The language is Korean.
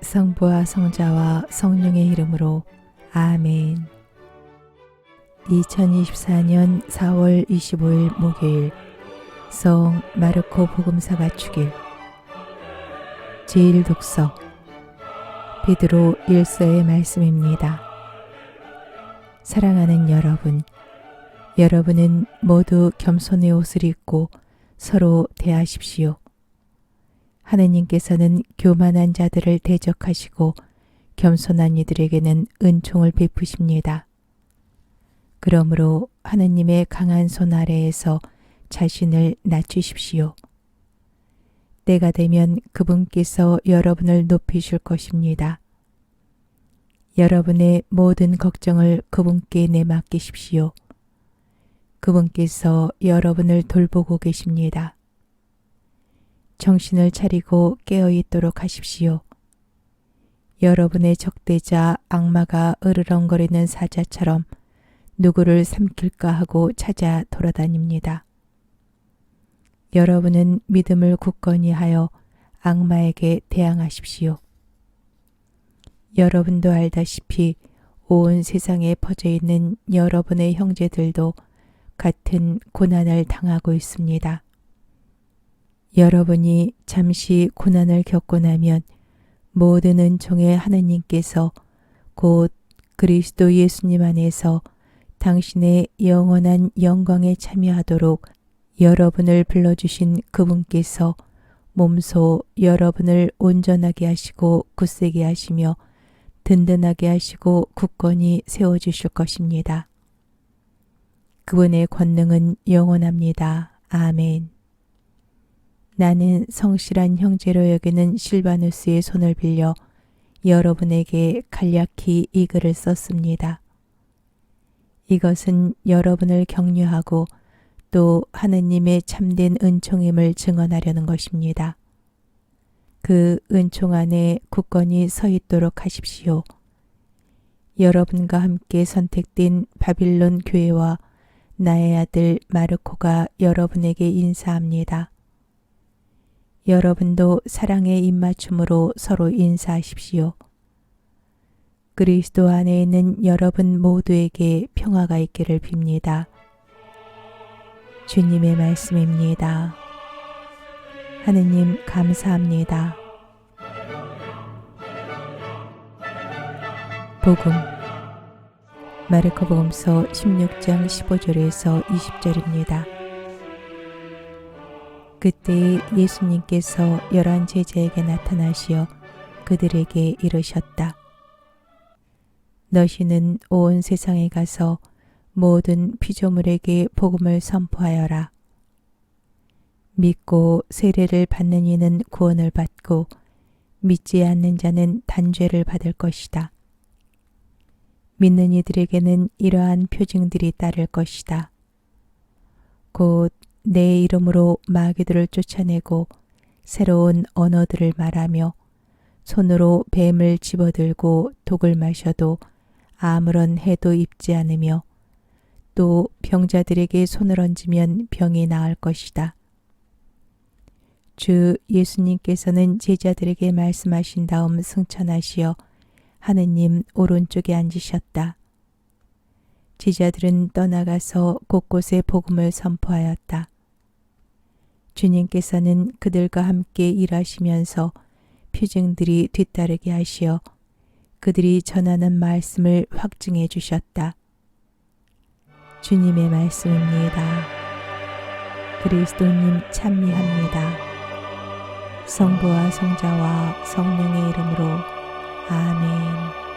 성부와 성자와 성령의 이름으로 아멘. 2024년 4월 25일 목요일 성 마르코 복음사가 축일 제1 독서 베드로 1서의 말씀입니다. 사랑하는 여러분, 여러분은 모두 겸손의 옷을 입고 서로 대하십시오. 하느님께서는 교만한 자들을 대적하시고 겸손한 이들에게는 은총을 베푸십니다. 그러므로 하느님의 강한 손 아래에서 자신을 낮추십시오. 때가 되면 그분께서 여러분을 높이실 것입니다. 여러분의 모든 걱정을 그분께 내맡기십시오. 그분께서 여러분을 돌보고 계십니다. 정신을 차리고 깨어 있도록 하십시오. 여러분의 적대자 악마가 으르렁거리는 사자처럼 누구를 삼킬까 하고 찾아 돌아다닙니다. 여러분은 믿음을 굳건히 하여 악마에게 대항하십시오. 여러분도 알다시피 온 세상에 퍼져 있는 여러분의 형제들도 같은 고난을 당하고 있습니다. 여러분이 잠시 고난을 겪고 나면 모든 은총의 하느님께서 곧 그리스도 예수님 안에서 당신의 영원한 영광에 참여하도록 여러분을 불러주신 그분께서 몸소 여러분을 온전하게 하시고 굳세게 하시며 든든하게 하시고 굳건히 세워주실 것입니다. 그분의 권능은 영원합니다. 아멘. 나는 성실한 형제로 여기는 실바누스의 손을 빌려 여러분에게 간략히 이 글을 썼습니다. 이것은 여러분을 격려하고 또 하느님의 참된 은총임을 증언하려는 것입니다. 그 은총 안에 굳건히 서 있도록 하십시오. 여러분과 함께 선택된 바빌론 교회와 나의 아들 마르코가 여러분에게 인사합니다. 여러분도 사랑의 입맞춤으로 서로 인사하십시오. 그리스도 안에 있는 여러분 모두에게 평화가 있기를 빕니다. 주님의 말씀입니다. 하느님 감사합니다. 복음 마르코 복음서 16장 15절에서 20절입니다. 그때 예수님께서 열한 제자에게 나타나시어 그들에게 이르셨다. 너희는 온 세상에 가서 모든 피조물에게 복음을 선포하여라. 믿고 세례를 받는 이는 구원을 받고 믿지 않는 자는 단죄를 받을 것이다. 믿는 이들에게는 이러한 표징들이 따를 것이다. 곧 내 이름으로 마귀들을 쫓아내고 새로운 언어들을 말하며 손으로 뱀을 집어들고 독을 마셔도 아무런 해도 입지 않으며 또 병자들에게 손을 얹으면 병이 나을 것이다. 주 예수님께서는 제자들에게 말씀하신 다음 승천하시어 하느님 오른쪽에 앉으셨다. 제자들은 떠나가서 곳곳에 복음을 선포하였다. 주님께서는 그들과 함께 일하시면서 표징들이 뒤따르게 하시어 그들이 전하는 말씀을 확증해 주셨다. 주님의 말씀입니다. 그리스도님 찬미합니다. 성부와 성자와 성령의 이름으로 아멘.